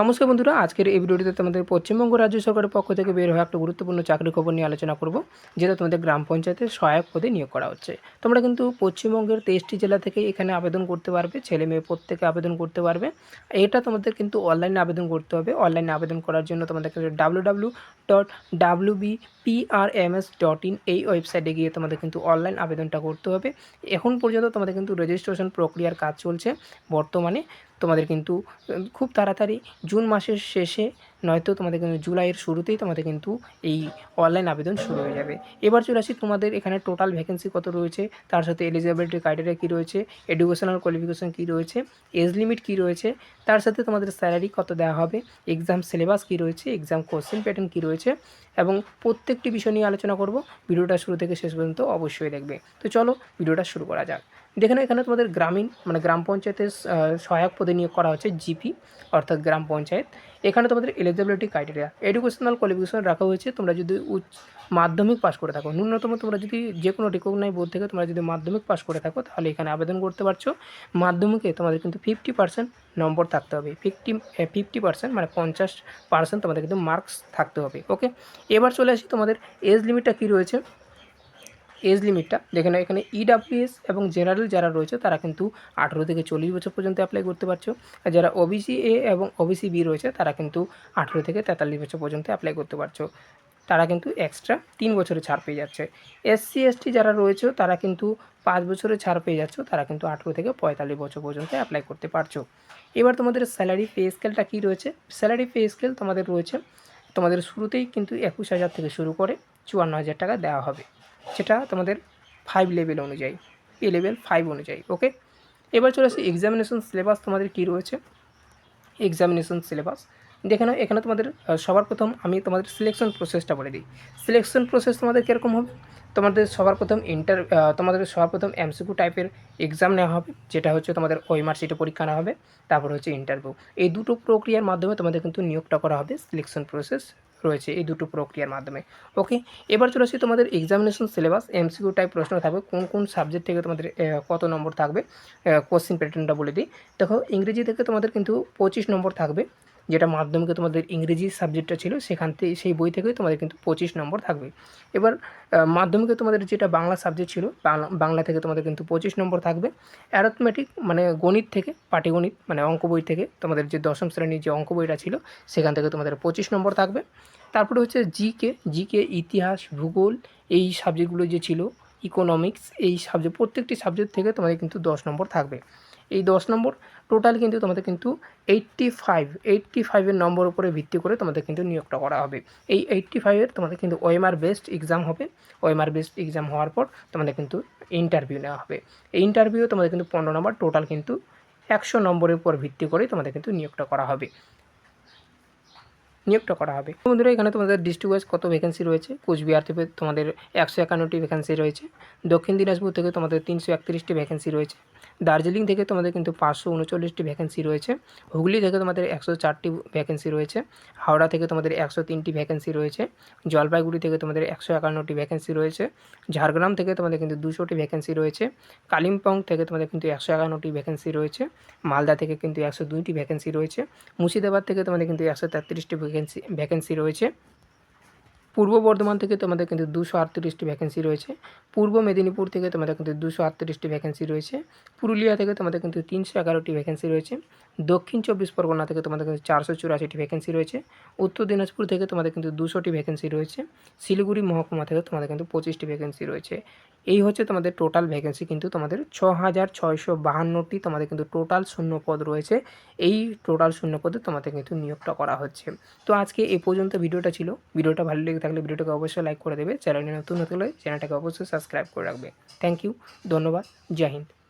নমস্কার বন্ধুরা, আজকের এই ভিডিওটিতে তোমাদের পশ্চিমবঙ্গ রাজ্য সরকারের পক্ষ থেকে বের হওয়া একটা গুরুত্বপূর্ণ চাকরির খবর নিয়ে আলোচনা করব, যেটা তোমাদের গ্রাম পঞ্চায়েতের সহায়ক পদে নিয়োগ করা হচ্ছে। তোমরা কিন্তু পশ্চিমবঙ্গের তেইশটি জেলা থেকে এখানে আবেদন করতে পারবে, ছেলে মেয়ে প্রত্যেকে আবেদন করতে পারবে। এটা তোমাদের কিন্তু অনলাইনে আবেদন করতে হবে। অনলাইনে আবেদন করার জন্য তোমাদের W W dot W B PRMS dot in এই ওয়েবসাইটে গিয়ে তোমাদের কিন্তু অনলাইন আবেদনটা করতে হবে। এখন পর্যন্ত তোমাদের কিন্তু রেজিস্ট্রেশন প্রক্রিয়ার কাজ চলছে। বর্তমানে তোমাদের কিন্তু খুব তাড়াতাড়ি জুন মাসের শেষে নয়তো তোমাদের কিন্তু জুলাইয়ের শুরুতেই তোমাদের কিন্তু এই অনলাইন আবেদন শুরু হয়ে যাবে। এবার চলে আসি তোমাদের এখানে টোটাল ভ্যাকেন্সি কত রয়েছে, তার সাথে এলিজিবিলিটি ক্রাইটেরিয়া কী রয়েছে এডুকেশনাল কোয়ালিফিকেশন কী রয়েছে এজ লিমিট কী রয়েছে, তার সাথে তোমাদের স্যালারি কত দেওয়া হবে এক্সাম সিলেবাস কী রয়েছে এক্সাম কোশ্চেন প্যাটার্ন কী রয়েছে, এবং প্রত্যেকটি বিষয় নিয়ে আলোচনা করব। ভিডিওটা শুরু থেকে শেষ পর্যন্ত অবশ্যই দেখবে। তো চলো ভিডিওটা শুরু করা যাক। দেখে এখানে তোমাদের গ্রামীণ মানে গ্রাম পঞ্চায়েতের সহায়ক পদে নিয়োগ করা হচ্ছে জিপি, অর্থাৎ গ্রাম পঞ্চায়েত। এখানে তোমাদের এলিজিবিলিটি ক্রাইটেরিয়া এডুকেশনাল কোয়ালিফিকেশন রাখা হয়েছে, তোমরা যদি উচ্চ মাধ্যমিক পাস করে থাকো, ন্যূনতম তোমরা যদি যে কোনো রিকগনাইজ বোর্ড থেকে তোমরা যদি মাধ্যমিক পাস করে থাকো, তাহলে এখানে আবেদন করতে পারছ। মাধ্যমিকে তোমাদের কিন্তু ফিফটি পার্সেন্ট নম্বর থাকতে হবে। ফিফটি ফিফটি পার্সেন্ট মানে পঞ্চাশ পার্সেন্ট তোমাদের কিন্তু মার্কস থাকতে হবে ওকে এবার চলে আসি তোমাদের এজ লিমিটটা কী রয়েছে? এজ লিমিটটা। দেখে এখানে ইডাব্লিউএস এবং জেনারেল যারা রয়েছে, তারা কিন্তু আঠেরো থেকে চল্লিশ বছর পর্যন্ত অ্যাপ্লাই করতে পারছ। আর যারা ওবিসি এ এবং ওবিসি বি রয়েছে, তারা কিন্তু আঠেরো থেকে তেতাল্লিশ বছর পর্যন্ত অ্যাপ্লাই করতে পারছ। তারা কিন্তু এক্সট্রা তিন বছরের ছাড় পেয়ে যাচ্ছে। এসসি এসটি যারা রয়েছে, তারা কিন্তু পাঁচ বছরের ছাড় পেয়ে যাচ্ছ, তারা কিন্তু আঠেরো থেকে পঁয়তাল্লিশ বছর পর্যন্ত অ্যাপ্লাই করতে পারছ। এবার তোমাদের স্যালারি পে স্কেলটা কী রয়েছে? স্যালারি পে স্কেল তোমাদের রয়েছে, তোমাদের শুরুতেই কিন্তু একুশ হাজার থেকে শুরু করে চুয়ান্ন হাজার টাকা দেওয়া হবে। সেটা তোমাদের ফাইভ লেভেল অনুযায়ী এ লেভেল ফাইভ অনুযায়ী ওকে এবার চলে আসি এক্সামিনেশন সিলেবাস তোমাদের কী রয়েছে? এক্সামিনেশন সিলেবাস দেখে নাও, এখানে তোমাদের সবার প্রথম আমি তোমাদের সিলেকশন প্রসেসটা বলে দিই। সিলেকশন প্রসেস তোমাদের কীরকম হবে? তোমাদের সবার প্রথম ইন্টার তোমাদের সবার প্রথম এমসিকিউ টাইপের এক্সাম নেওয়া হবে, যেটা হচ্ছে তোমাদের ওইমার সিটে পরীক্ষা নেওয়া হবে, তারপর হচ্ছে ইন্টারভিউ এই দুটো প্রক্রিয়ার মাধ্যমে তোমাদের কিন্তু নিয়োগটা করা হবে সিলেকশন প্রসেস রয়েছে এই দুটো প্রক্রিয়ার মাধ্যমে। ওকে এবার চলে আসি তোমাদের এক্সামিনেশন সিলেবাস এমসিকিউ টাইপ প্রশ্ন থাকবে, কোন কোন সাবজেক্ট থেকে তোমাদের কত নম্বর থাকবে? কোশ্চিন প্যাটার্নটা বলে দিই। দেখো, ইংরেজি থেকে তোমাদের কিন্তু পঁচিশ নম্বর থাকবে। যেটা মাধ্যমিকে তোমাদের ইংরেজি সাবজেক্টটা ছিল, সেখান থেকে, সেই বই থেকেই তোমাদের কিন্তু পঁচিশ নম্বর থাকবে। এবার মাধ্যমিকে তোমাদের যেটা বাংলা সাবজেক্ট ছিল, বাংলা থেকে তোমাদের কিন্তু পঁচিশ নম্বর থাকবে। অ্যারথমেটিক মানে গণিত থেকে, পাটিগণিত মানে অঙ্ক বই থেকে তোমাদের যে দশম শ্রেণির যে অঙ্ক বইটা ছিল, সেখান থেকে তোমাদের পঁচিশ নম্বর থাকবে। তারপরে হচ্ছে জিকে জিকে ইতিহাস, ভূগোল, এই সাবজেক্টগুলো যে ছিল ইকোনমিক্স এই সাবজেক্ট প্রত্যেকটি সাবজেক্ট থেকে তোমাদের কিন্তু দশ নম্বর থাকবে। এই দশ নম্বর টোটাল কিন্তু তোমাদের কিন্তু এইট্টি ফাইভ এইট্টি ফাইভের নম্বর উপরে ভিত্তি করে তোমাদের কিন্তু নিয়োগটা করা হবে। এই এইট্টি ফাইভের তোমাদের কিন্তু ওএমআর বেস্ট এক্সাম হবে। ওএমআর বেস্ট এক্সাম হওয়ার পর তোমাদের কিন্তু ইন্টারভিউ নেওয়া হবে। এই ইন্টারভিউ তোমাদের কিন্তু পনেরো নম্বর টোটাল কিন্তু একশো নম্বরের উপর ভিত্তি করে তোমাদের কিন্তু নিয়োগটা করা হবে। নিয়োগটা করা হবে। বন্ধুরা, এখানে তোমাদের ডিস্ট্রিক্ট ওয়াইজ কত ভ্যাকেন্সি রয়েছে? কোচবিহার থেকে তোমাদের একশো একান্নটি ভ্যাকেন্সি রয়েছে। দক্ষিণ দিনাজপুর থেকে তোমাদের তিনশো একত্রিশটি ভ্যাকেন্সি রয়েছে। দার্জিলিং থেকে তোমাদের কিন্তু পাঁচশো উনচল্লিশটি ভ্যাকেন্সি রয়েছে। হুগলি থেকে তোমাদের একশো চারটি ভ্যাকেন্সি রয়েছে। হাওড়া থেকে তোমাদের একশো তিনটি ভ্যাকেন্সি রয়েছে। জলপাইগুড়ি থেকে তোমাদের একশো একান্নটি ভ্যাকেন্সি রয়েছে। ঝাড়গ্রাম থেকে তোমাদের কিন্তু দুশোটি ভ্যাকেন্সি রয়েছে। কালিম্পং থেকে তোমাদের কিন্তু একশো একান্নটি ভ্যাকেন্সি রয়েছে। মালদা থেকে কিন্তু একশো দুইটি ভ্যাকেন্সি রয়েছে। মুর্শিদাবাদ থেকে তোমাদের কিন্তু একশো তেত্রিশটি ভ্যাকেন্সি ভ্যাকেন্সি রয়েছে। পূর্ব বর্ধমান থেকে তোমাদের কিন্তু দুশো আটত্রিশটি ভ্যাকেন্সি রয়েছে। পূর্ব মেদিনীপুর থেকে তোমাদের কিন্তু দুশো আটত্রিশটি ভ্যাকেন্সি রয়েছে। পুরুলিয়া থেকে তোমাদের কিন্তু তিনশো এগারোটি ভ্যাকেন্সি রয়েছে। দক্ষিণ চব্বিশ পরগনা থেকে তোমাদের কিন্তু চারশো চুরাশিটি ভ্যাকেন্সি রয়েছে। উত্তর দিনাজপুর থেকে তোমাদের কিন্তু দুশোটি ভ্যাকেন্সি রয়েছে। শিলিগুড়ি মহকুমা থেকে তোমাদের কিন্তু পঁচিশটি ভ্যাকেন্সি রয়েছে। এই হচ্ছে তোমাদের টোটাল ভ্যাকেন্সি কিন্তু তোমাদের ছ হাজার ছয়শো বাহান্নটি তোমাদের কিন্তু টোটাল শূন্য পদ রয়েছে। এই টোটাল শূন্য পদে তোমাদের কিন্তু নিয়োগটা করা হচ্ছে। তো আজকে এ পর্যন্ত ভিডিওটা ছিল। ভিডিওটা ভালো লেগে থাকলে ভিডিওটাকে অবশ্যই লাইক করে দেবে। চ্যানেলে নতুন হতে চ্যানেলটাকে অবশ্যই সাবস্ক্রাইব করে রাখবে। থ্যাংক ইউ ধন্যবাদ। জয় হিন্দ।